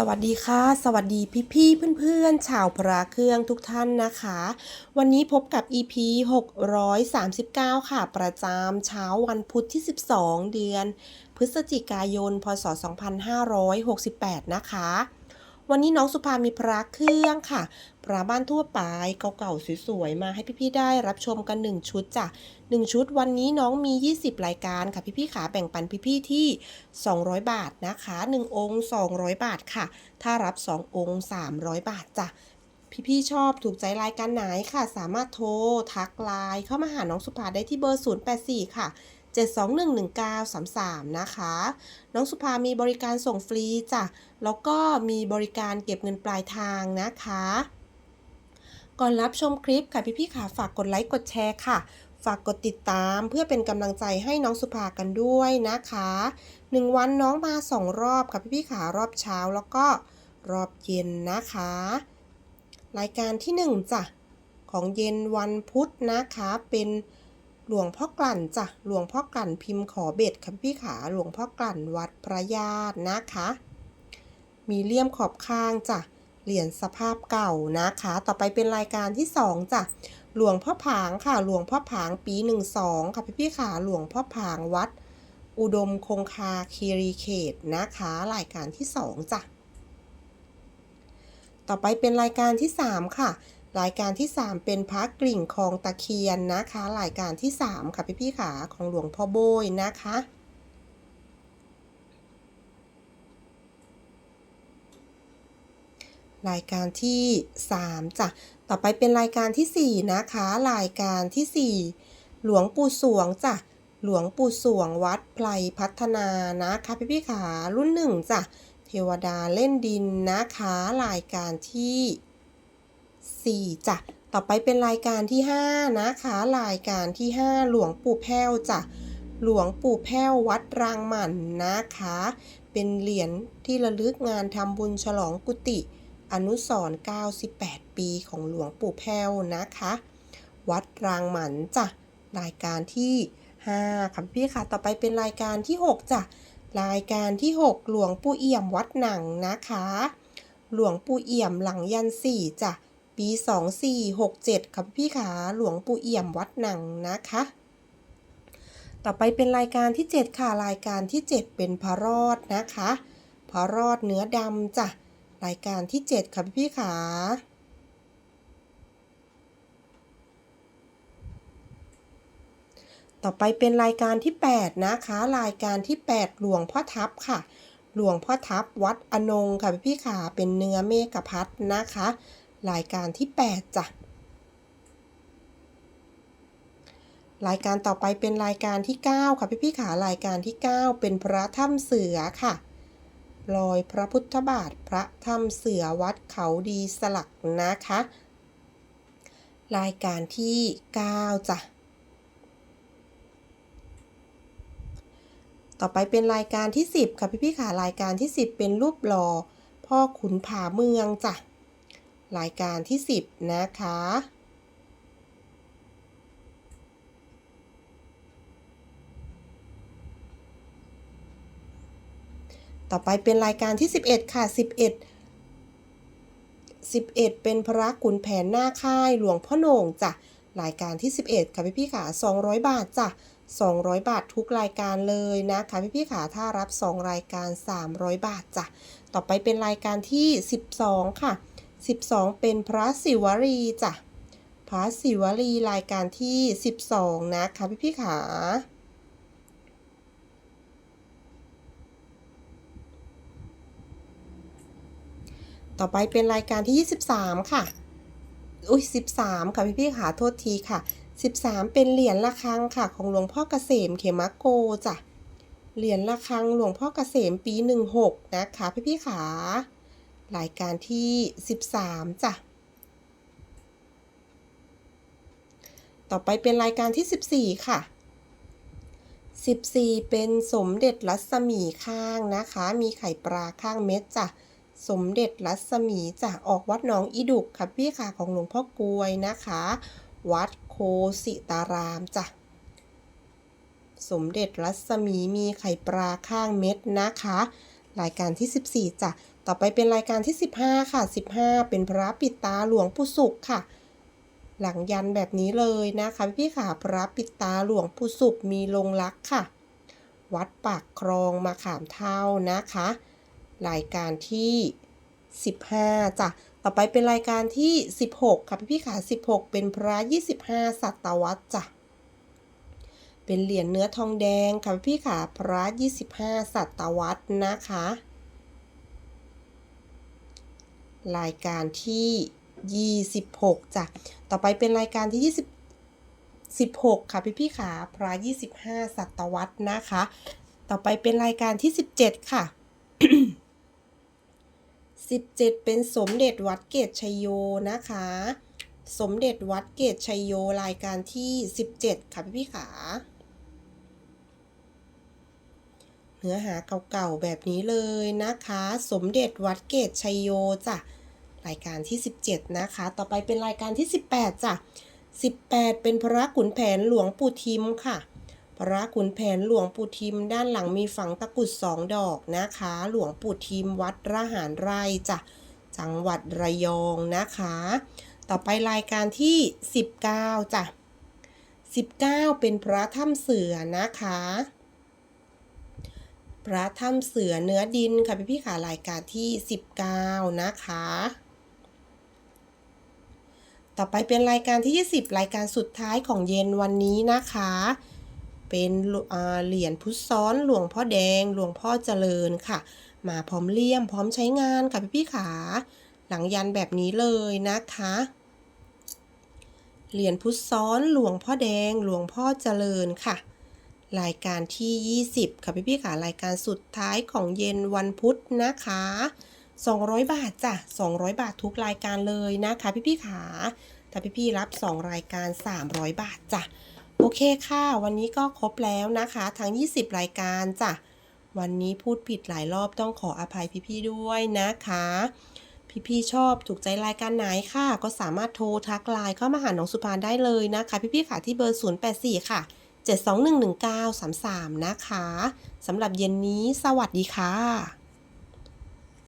สวัสดีค่ะ สวัสดีพี่ๆเพื่อนๆ ชาวพระเครื่องทุกท่านนะคะ วันนี้พบกับ EP 639 ค่ะ ประจำเช้าวันพุธที่ 12 เดือน พฤศจิกายน พศ 2568 นะคะ วันนี้น้องสุภามีพระเครื่องค่ะ พระบ้านทั่วไปเก่าๆสวยๆมาให้พี่ๆได้รับชมกัน 1 ชุดจ้ะ1ชุดวันนี้น้องมี 20 รายการค่ะพี่ๆขาแบ่งปันพี่ๆที่ 200 บาทนะคะ 1 องค์ 200 บาทค่ะ ถ้ารับ 2 องค์ 300 บาทจ้ะพี่ๆชอบถูกใจรายการไหนค่ะ สามารถโทรทักไลน์เข้ามาหาน้องสุภาได้ที่เบอร์ 084 ค่ะ 7211933 นะคะ น้องสุภามีบริการส่งฟรีจ้ะ แล้วก็มีบริการเก็บเงินปลายทางนะคะ ก่อนรับชมคลิปค่ะพี่ๆค่ะฝากกดไลค์กดแชร์ค่ะฝากกดติดตามเพื่อเป็นกำลังใจให้น้องสุภากันด้วยนะคะหนึ่งวันน้องมาสองรอบค่ะพี่ๆค่ะรอบเช้าแล้วก็รอบเย็นนะคะ รายการที่หนึ่งจ้ะของเย็นวันพุธนะคะเป็น หลวงพ่อกลั่นจ้ะ หลวงพ่อกลั่นพิมพ์ขอเบ็ดค่ะพี่ขา หลวงพ่อกลั่นวัดพระญาตินะคะ มีเลี่ยมขอบข้างจ้ะ เหรียญสภาพเก่านะคะ ต่อไปเป็นรายการที่2จ้ะ หลวงพ่อผางค่ะ หลวงพ่อผางปี12ค่ะพี่พี่ๆค่ะหลวงพ่อผางวัด อุดมคงคาคีรีเขตนะคะ รายการที่2จ้ะ ต่อไปเป็นรายการที่3ค่ะ รายการที่ 3 เป็นพระกริ่งคลองตะเคียนนะคะ รายการที่ 3 ค่ะพี่พี่ๆค่ะของหลวงพ่อโบยนะคะรายการที่ 3จ้ะ ต่อไปเป็นรายการทีสี่4 นะคะ รายการทีสี่ 4 หลวงปู่สวงจ้ะ หลวงปู่สวงวัดไพรพัฒนานะคะพี่พี่ขารุ่นหนึ่งจ้ะ เทวดาเล่นดินนะคะ รายการที่ 4จ้ะต่อไปเป็นรายการที่ 5 นะคะ รายการที่ 5 หลวงปู่แพ้วจ้ะหลวงปู่แพ้ววัดรางหมันนะคะ เป็นเหรียญที่ระลึกงานทำบุญฉลองกุฏิอนุสรณ์98 ปีของหลวงปู่แพ้วนะคะ วัดรางหมันจ้ะรายการที่5ค่ะพี่ค่ะ ต่อไปเป็นรายการที่ 6จ้ะรายการที่ 6 หลวงปู่เอี่ยมวัดหนังนะคะ หลวงปู่เอี่ยมหลังยันสี่จ้ะ ปี 2467ค่ะพี่ค่ะหลวงปู่เอี่ยมวัดหนังนะคะ ต่อไปเป็นรายการที่ 7 ค่ะ รายการที่ 7 เป็นพระรอดนะคะพระรอดเนื้อดำจ้ะ รายการที่ 7 ค่ะพี่ขาต่อไปเป็นรายการที่ 8 นะคะ รายการที่ 8 หลวงพ่อทับค่ะ หลวงพ่อทับวัดอนงค่ะพี่ขาเป็นเนื้อเมกพัดนะคะ รายการที่ 8จ้ะรายการต่อไปเป็นรายการที่ 9 ค่ะพี่ๆขารายการที่ 9 เป็นพระถ้ำเสือค่ะรอยพระพุทธบาทพระถ้ำเสือวัดเขาดีสลักนะคะ รายการที่ 9 จ้ะ ต่อไปเป็นรายการที่ 10 ค่ะพี่พี่ๆค่ะรายการที่ 10 เป็นรูปหล่อพ่อขุนผาเมืองจ้ะ รายการที่ 10 นะคะ ต่อไปเป็นรายการที่ 11 ค่ะ 11 11 เป็นพระขุนแผนหน้าค่ายหลวงพ่อโหน่งจ้ะรายการที่ 11 ค่ะพี่พี่ๆค่ะ200 บาทจ้ะ200 บาททุกรายการเลยนะคะพี่พี่ๆค่ะถ้ารับ 2 รายการ 300 บาทจ้ะต่อไปเป็นรายการที่ 12 ค่ะ 12 เป็นพระศิวรีจ้ะพระศิวลีรายการที่ 12 นะคะพี่พี่ๆค่ะต่อไปเป็นรายการที่ 23 ค่ะ อุ้ย13 ค่ะพี่พี่ๆค่ะโทษทีค่ะ 13 เป็นเหรียญระฆังค่ะ ของหลวงพ่อเกษมเขมโกจ้ะ เหรียญระฆังหลวงพ่อเกษมปี 16 นะคะพี่พี่ๆค่ะ รายการที่ 13จ้ะ ต่อไปเป็นรายการที่ 14 ค่ะ 14 เป็นสมเด็จรัศมีข้างนะคะ มีไข่ปลาข้างเม็ดจ้ะ สมเด็จรัศมีจ้ะ ออกวัดหนองอีดุกค่ะพี่ค่ะของหลวงพ่อกลวยนะคะ วัดโคสิตารามจ้ะ สมเด็จรัศมีมีไข่ปลาข้างเม็ดนะคะ รายการที่ 14จ้ะต่อไปเป็นรายการที่ 15 ค่ะ 15 เป็นพระปิดตาหลวงปู่สุขค่ะ หลังยันแบบนี้เลยนะคะพี่ค่ะพระปิดตาหลวงปู่สุขมีลงรักค่ะ วัดปากคลองมาขามเท่านะคะ รายการที่ 15จ้ะต่อไปเป็นรายการที่ 16 ค่ะพี่ๆค่ะ16 เป็นพระ 25 สัตวัตจ้ะ เป็นเหรียญเนื้อทองแดงค่ะพี่ๆค่ะพระ 25 สัตวัตนะคะ รายการที่ 26จ้ะต่อไปเป็นรายการที่ 20 16 ค่ะพี่ๆค่ะพระ 25 สัตวัตนะคะ ต่อไปเป็นรายการที่ 17 ค่ะ 17 เป็นสมเด็จวัดเกตชัยโยนะคะสมเด็จวัดเกตชัยโยรายการที่ 17 ค่ะพี่ๆค่ะ เนื้อหาเก่าๆแบบนี้เลยนะคะ สมเด็จวัดเกตชัยโยจ้ะรายการที่ 17 นะคะ ต่อไปเป็นรายการที่ 18จ้ะ18 เป็นพระขุนแผนหลวงปู่ทิมค่ะ พระขุนแผนหลวงปู่ทิม ด้านหลังมีฝังตะกรุดสองดอกนะคะ หลวงปู่ทิมวัดระหารไร่จ้ะจังหวัดระยองนะคะ ต่อไปรายการที่ 19จ้ะ19 เป็นพระถ้ำเสือนะคะ พระถ้ำเสือเนื้อดินค่ะพี่พี่ๆค่ะรายการที่ 19 นะคะ ต่อไปเป็นรายการที่ 20 รายการสุดท้ายของเย็นวันนี้นะคะ เป็นเหรียญพุทธซ้อนหลวงพ่อแดง หลวงพ่อเจริญค่ะ มาพร้อมเลี่ยมพร้อมใช้งานค่ะพี่พี่ขา หลังยันแบบนี้เลยนะคะเหรียญพุทธซ้อนหลวงพ่อแดงหลวงพ่อเจริญค่ะ รายการที่ 20 ค่ะพี่พี่ค่ะรายการสุดท้ายของเย็นวันพุธนะคะ 200 บาทจ้ะ 200 บาททุกรายการเลยนะคะพี่พี่ๆค่ะถ้าพี่พี่รับ 2 รายการ 300 บาทจ้ะ โอเคค่ะ วันนี้ก็ครบแล้วนะคะ ทั้ง 20 รายการจ้ะ วันนี้พูดผิดหลายรอบต้องขออภัยพี่ๆด้วยนะคะพี่ๆชอบถูกใจรายการไหนค่ะ ก็สามารถโทรทักไลน์เข้ามาหาน้องสุภาได้เลยนะคะ พี่ๆค่ะที่เบอร์ 084 ค่ะ 7211933 นะคะสำหรับเย็นนี้สวัสดีค่ะ